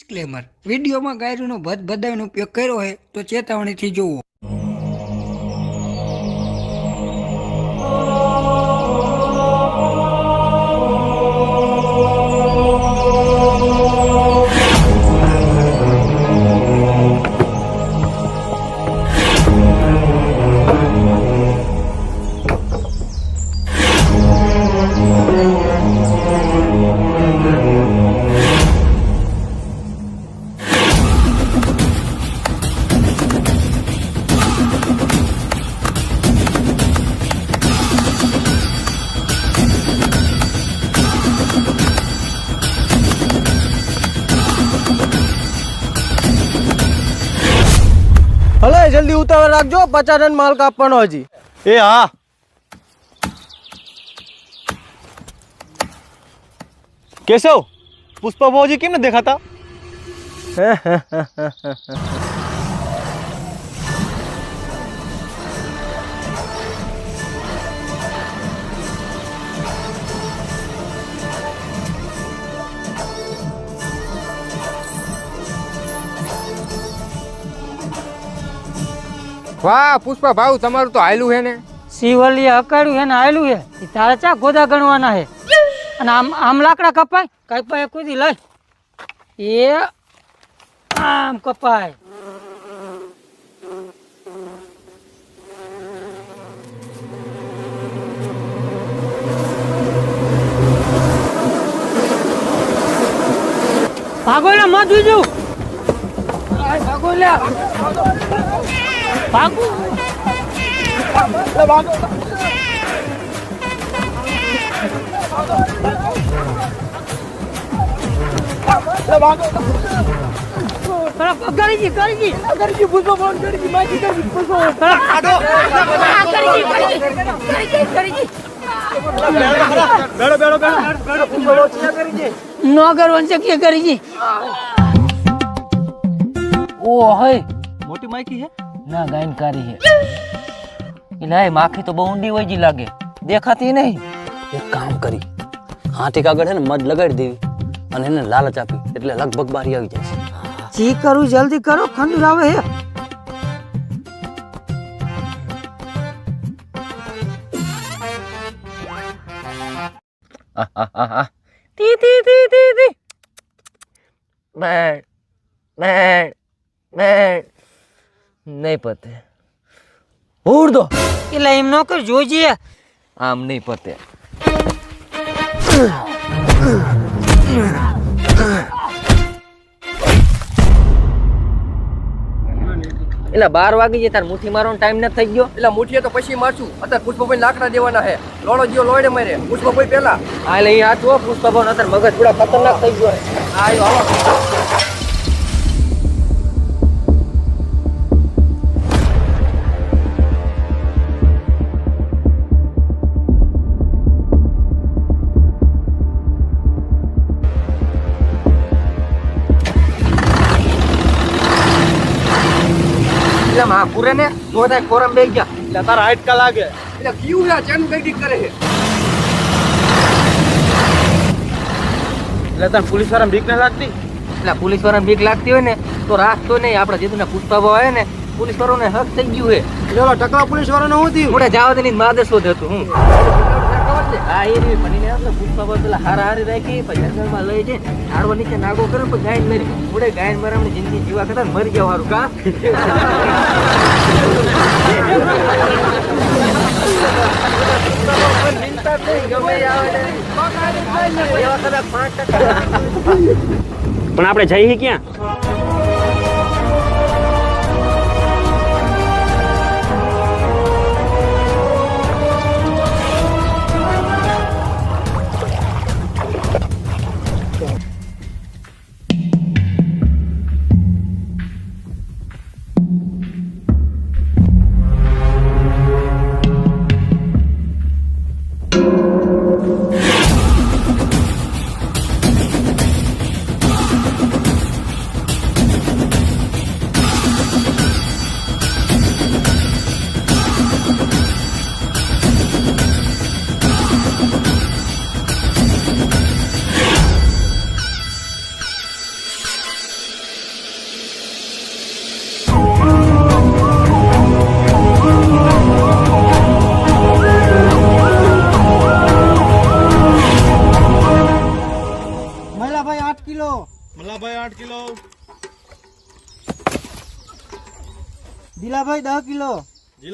Disclaimer વિડીયોમાં ગાયરોનો ભદ ભદાવીનો ઉપયોગ કર્યો હોય તો ચેતવણીથી જોવો જલ્દી ઉતાવળ રાખજો પચાસ ટન માલ કાપવાનો હજી એ હા. કેશવ પુષ્પા ભાવજી કેમ ને દેખાતા? વાહ, પુષ્પા ભાવ તમારું તો આયલું હે ને. શિવલી અકાડ્યું હે ને, આયલું હે ઈ તારે ચા ગોદા ગણવાના હે અને આમ આમ લાકડા કપાય? કપાય કુદી, લઈ. એ આમ કપાય. ભાગોલા મત બીજું ભાગો લે ભાગો ગરીજી ગરીજી ગરીજી ભૂસો ફોન ગરીજી માજી ગરીજી ભૂસો આડો ગરીજી ગરીજી ગરીજી નો કરવાનું છે કે ગરીજી ઓ હય મોટી માઈકી હે ના ગાયનકારી હે ઇલાય માખી તો બહુ ઊંડી હોય જી લાગે. દેખાતી નહીં. એક કામ કરી. હાથી કાગળ છે ને મધ લગાડી દેવી અને એને લાલચ આપી. એટલે લગભગ બારી આવી જાય જી કરું જલ્દી કરો ખંડ આવે હે. તી તી તી તી તી. મેં મેં મેં નહીં પતે. ઉડ દો. એટલે એમ ન કર જોજે આમ નહીં પતે. એટલે બાર વાગી જાય તાર મુઠ્ઠી મારવાનો ટાઈમ નથી થઈ ગયો? એટલે મુઠીએ તો પછી મારશું. અત્યારે પુષ્પભાઈ લાકડા દેવાના હે લોડો જીઓ લોડે મારે. પુષ્પભાઈ પેલા આ એટલે અહીં હાથ જો પુષ્પા અત્યારે મગજ થોડા ખતરનાક થઈ ગયો હા આયો હાલો. માં પૂરે ને તો બધા કોરમ બે ગયા. એટલે તારા હાઈટકા લાગે. એટલે કયું છે ચેનું કઈ કરે છે? એટલે તને પોલીસવાળા બીક ના લાગતી? એટલે પોલીસવાળા બીક લાગતી હોય ને તો રાખતો નહીં. આપણે જેતું પુષ્પા ભાવ આવે ને પોલીસ વાળાને હક થઈ ગયું હે એટલે ટકલા પોલીસ વાળાનો હું થયું? મોડે જાવ તેની માદસ શોધ હતું હું. હા એ રી ભણીને આપણે ભાવ પેલા હાર હારી રાખી પછી જંગલમાં લઈ જઈ આડવા નીચે નાગો કરે, પછી ગાયન મરી મોડે ગાયન મરામણી જિંદગી જીવા કરતા મરી જવાનું કા? પણ આપણે જઈએ ક્યાં?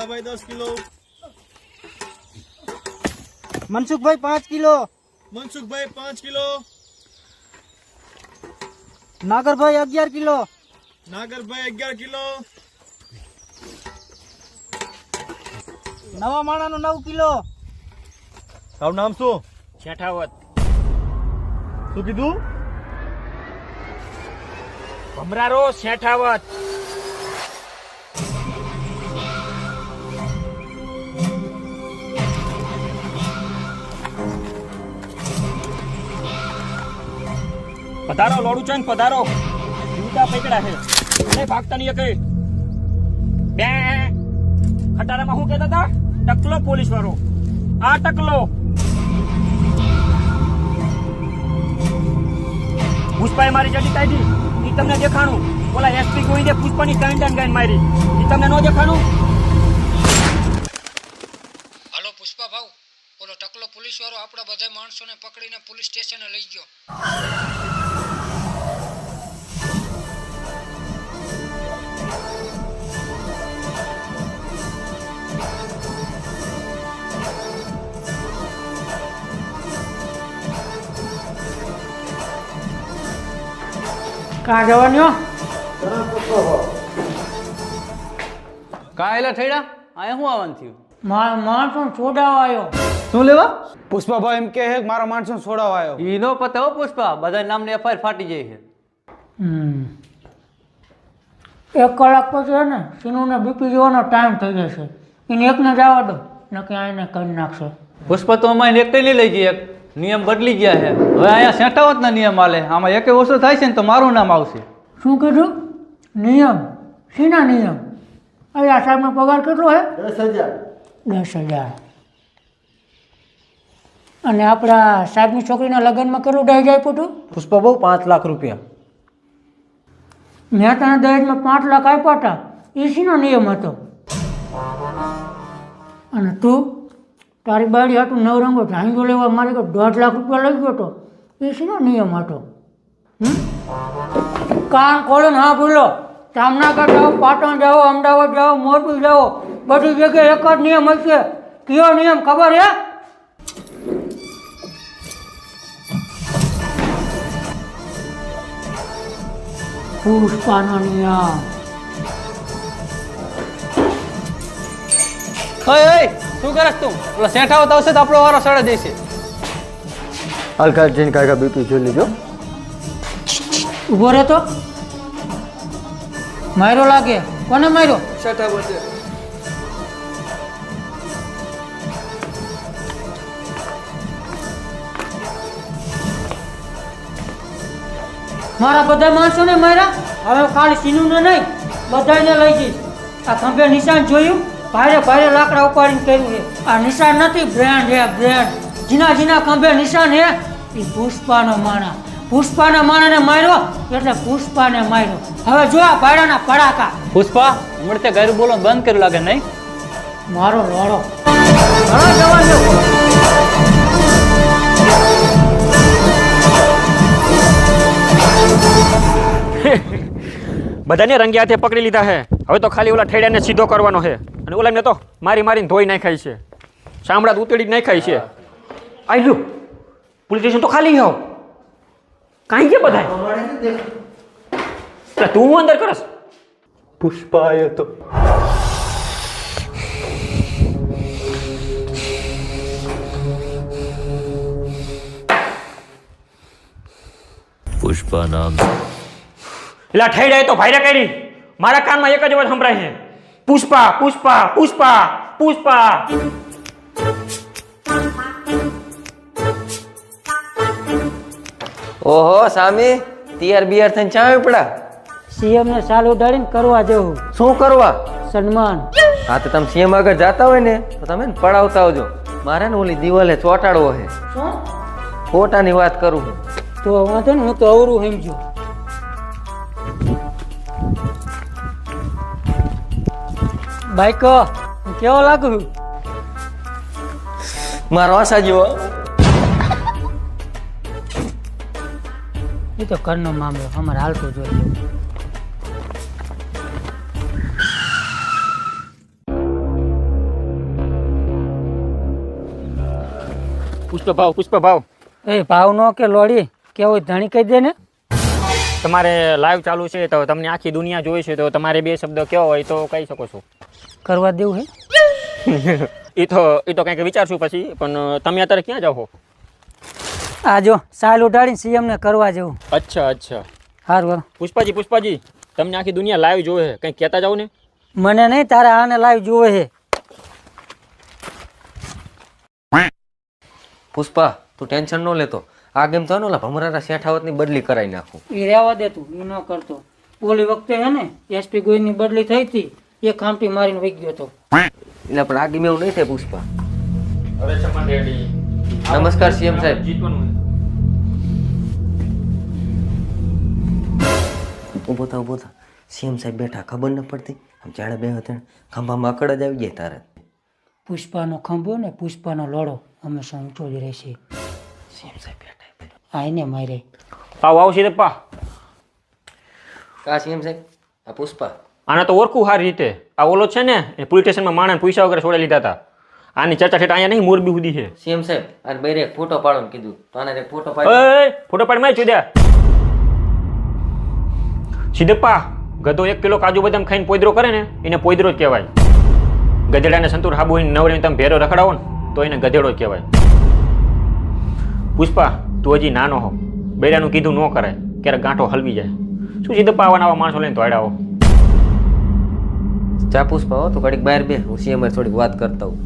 જીલાભાઈ દસ કિલો. મનસુખભાઈ પાંચ કિલો. મનસુખભાઈ પાંચ કિલો. નાગરભાઈ અગિયાર કિલો. નાગરભાઈ અગિયાર કિલો. નવા માણાનો નવ કિલો. તારું નામ શું? શેઠાવત. શું કીધું? ભમરારો શેઠાવત. પધારો લોડુચંદ પધારો. જૂતા પકડા છે. નહીં ભાગતા નહીં કે બે. ખટારામાં શું કહેતા હતા? ટકલો પોલીસ વાળો આ ટકલો. પુષ્પાએ મારી જડી કાઢી. એ તમને દેખાણું. ઓલા એસપી ગોવિંદે પુષ્પાની કાંઈ ગાન મારી. એ તમને ન દેખાણું? કાં જવાની કાં એલા ઠેડા? અહીંયા શું આવવાનું થયું? માણસો છોડાવા આવ્યો. શું લેવા? પુષ્પાભાઈ એમ કે હે કે મારા માણસો છોડાવવા આવ્યો. ઈનો નો પતા હો પુષ્પા. બધા નામની એફઆઈઆર ફાટી જાય છે. એક કલાક પછી હે ને સીનુને બીપી જવાનો ટાઈમ થઈ જશે. એને એકને જવા દો નક્કી આને કરી નાખશે. પુષ્પા તો અમારે એકટે નહીં લઈ જઈએ. એક નિયમ બદલી ગયા છે. હવે અહીંયા સેઠાવતના નિયમ આલે આમાં એકે ઓછો થાય છે ને તો મારું નામ આવશે. શું કીધું? નિયમ. શીના નિયમ? અરે આ સાહેબનો પગાર કેટલો છે? દસ હજાર. દસ હજાર. અને આપણા સાહેબની છોકરીના લગ્નમાં કેટલું દહેજ આપ્યું હતું? પુષ્પા બહુ પાંચ લાખ રૂપિયા. મેં તને દહેજમાં પાંચ લાખ આપ્યા હતા. એ શીનો નિયમ હતો? અને તું? તારી બાળી હતું નવરંગો ઝાંઝો લેવા મારે તો દોઢ લાખ રૂપિયા લઈ ગયો હતો. એ શીનો નિયમ હતો? કાન ખોલીને હા બોલો. જામનગર જાઓ, પાટણ જાઓ, અમદાવાદ જાઓ, મોરબી જાઓ. બધી જગ્યાએ એક જ નિયમ હશે. કયો નિયમ ખબર હે? પુષ્પાનો નિયમ. ઓય ઓય શું કરસ તું? ઓલા સેઠાવત આવશે તો આપણો વારો સડે દેશે. હાલકા જઈને કાકા બીપી જોઈ લીધો ઊભો રહેતો માર્યો લાગે. કોને માર્યો મારા બધા માણસોને માર્યા? હવે ખાલી સીનુને નહીં બધાને લઈ જઈશ. આ ખંભે નિશાન જોયું? ભારે ભારે લાકડા ઉપાડીને કર્યું છે. આ નિશાન નથી બ્રેન્ડ હે બ્રેન્ડ. જીના જીના ખંભે નિશાન હે એ પુષ્પાનો માણા. પુષ્પાના માણાને માર્યો એટલે પુષ્પાને માર્યો. હવે જો આ ભાડાના પડાકા પુષ્પા હમણાં તે ઘર બોલો બંધ કર્યું લાગે નહીં? મારો લોડો રોડો જવાન બધાને રંગે હાથે પકડી લીધા છે હવે તો ખાલી ઓલા ઠેડાને સીધો કરવાનો છે અને ઓલા એમને તો મારી મારીને ધોઈ નાખાય છે. શામળા ઉતેડી જ નાખાય છે. આઈ લો પોલીસ સ્ટેશન તો ખાલી આવ. કાંઈ કે બધા તું હું અંદર કરસ? પુષ્પા આવ્યો તો. પુષ્પા નામ એટલે ઠેડાએ તો ભાઈરા કરી. મારા કાનમાં એક જ અવાજ સંભળાય છે. પુષ્પા પુષ્પા પુષ્પા પુષ્પા. ઓહો સામી તૈયાર બિયાર થઈને ચા પડા. સીએમ ને સાલ ઉડાડીને કરવા જેવું. શું કરવા? સન્માન. હા તો તમે સીએમ આગળ જાતા હોય ને તો તમે ને પડાવતા આવજો. મારે ને ઓલી દિવાલે ચોટાડવો છે. ફોટાની વાત કરું તો વાંધો ને હું તો અવરું સમજુ બાઈકો કેવો લાગુ? મારો આશા જેવો. એ તો ઘરનો મામલો અમારે હાલતો જોઈએ પુષ્પ ભાવ પુષ્પ ભાવ એ ભાવ નો કે લોડી કેવો ધણી કહી દે ને. તમારે લાઈવ ચાલુ છે તો તમને આખી દુનિયા જોઈ છે તો તમારે બે શબ્દ કયો હોય તો કહી શકો છો. કરવા દેવું હે? એ તો એ તો કંઈક વિચારશું પછી પણ તમે અત્યારે ક્યાં જાઓ આ જો સાલ ઉડાડીને સીએમ ને કરવા જેવું. અચ્છા અચ્છા. સારું પુષ્પાજી પુષ્પાજી તમને આખી દુનિયા લાઈવ જોવે છે. કંઈક કહેતા જાઓ ને? મને નહીં તારા આને લાઈવ જોવે છે. પુષ્પા તું ટેન્શન ન લેતો આ ગેમ તો ઓલા ભમરાના શેઠાવતની બદલી કરાવી નાખું. એ રહેવા દે તું એ ન કરતો. ઓલી વખતે હે ને એસપી ગોયની બદલી થઈ હતી એ ખામટી મારીને વહી ગયો હતો. એટલે પણ આ ગેમ એવું નહીં થાય પુષ્પા. નમસ્કાર સીએમ સાહેબ. ઊભો થા ઊભો થા. સીએમ સાહેબ બેઠા ખબર ન પડતી. આમ જાણે બે ત્રણ ખંભામાં અકડ જ આવી જાય તારે. પુષ્પાનો ખંભો ને પુષ્પાનો લોડો હંમેશા ઊંચો જ રહેશે. સીએમ સાહેબ આ એને મારે. પાવ આવશે તો પા. કા સીએમ સાહેબ? આ પુષ્પા. આને તો ઓળખું સારી રીતે. આ ઓલો છે ને એ પોલીસ સ્ટેશનમાં માણસ પૈસા વગર છોડી લીધા હતા. આની ચર્ચા ઠેઠ અહીંયા નહીં મોરબી સુધી છે. સીએમ સાહેબ આ બેરે એક ફોટો પાડવાનું કીધું. તો આને એક ફોટો પાડી ઓય ફોટો પાડી મારી ચૂદ્યા સિદ્ધપ્પા ગધો એક કિલો કાજુ બદામ ખાઈને પોદરો કરે ને એને પોદરો જ કહેવાય. ગધેડાને સંતુર હાબુ નવરીને તમે ભેરો રખડાવો ને તો એને ગધેડો જ કહેવાય. પુષ્પા તું હજી નાનો હો. બેડાનું કીધું ન કરાય. ક્યારેક ગાંઠો હલવી જાય. શું સિદ્ધપ્પા આવા નવા માણસો લઈને હો ચા પુષ્પા હો તો ઘડીક બહાર બે. હું સીએમ થોડીક વાત કરતા હું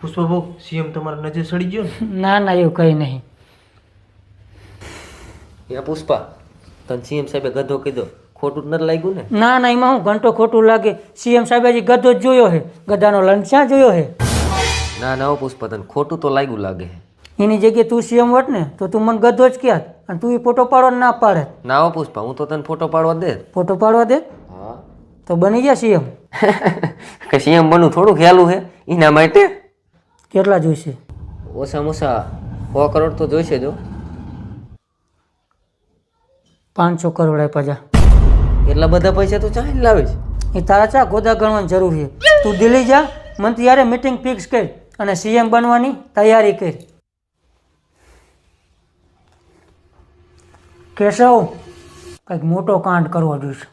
પુષ્પા ભાવ સીએમ તમારા નજર સડી ગયો ના? ના એવું કંઈ નહીં. યા પુષ્પા તને સીએમ સાહેબે ગધો કીધો. ખોટું નથી લાગ્યું ને? ના ના એમાં હું ઘંટો ખોટું લાગે. સીએમ સાહેબ હજી ગધો જ જોયો હે. ગધાનો લંચ ક્યાં જોયો હે? ના ના હો તને ખોટું તો લાગ્યું લાગે. એની જગ્યાએ તું સીએમ હોત ને તો તું મને ગધો જ ક્યાં? અને તું એ ફોટો પાડો ના પાડે. ના હો પુષ્પા હું તો તને ફોટો પાડવા દે. ફોટો પાડવા દે? હા. તો બની ગયા સીએમ કે સીએમ બનવું થોડું ખ્યાલું હે? એના માટે? કેટલા જોઈશે? ઓછામાં ઓછા સો કરોડ તો જોઈશે જો પાંચસો કરોડ આપ્યા એટલા બધા પૈસા તું ચાલી લાવે એ તારા ચા ગોદા ગણવાની જરૂર છે. તું દિલ્હી જા, મને ત્યારે મીટિંગ ફિક્સ કર અને સીએમ બનવાની તૈયારી કર. કેશવ, કંઈક મોટો કાંડ કરવો જોઈશે.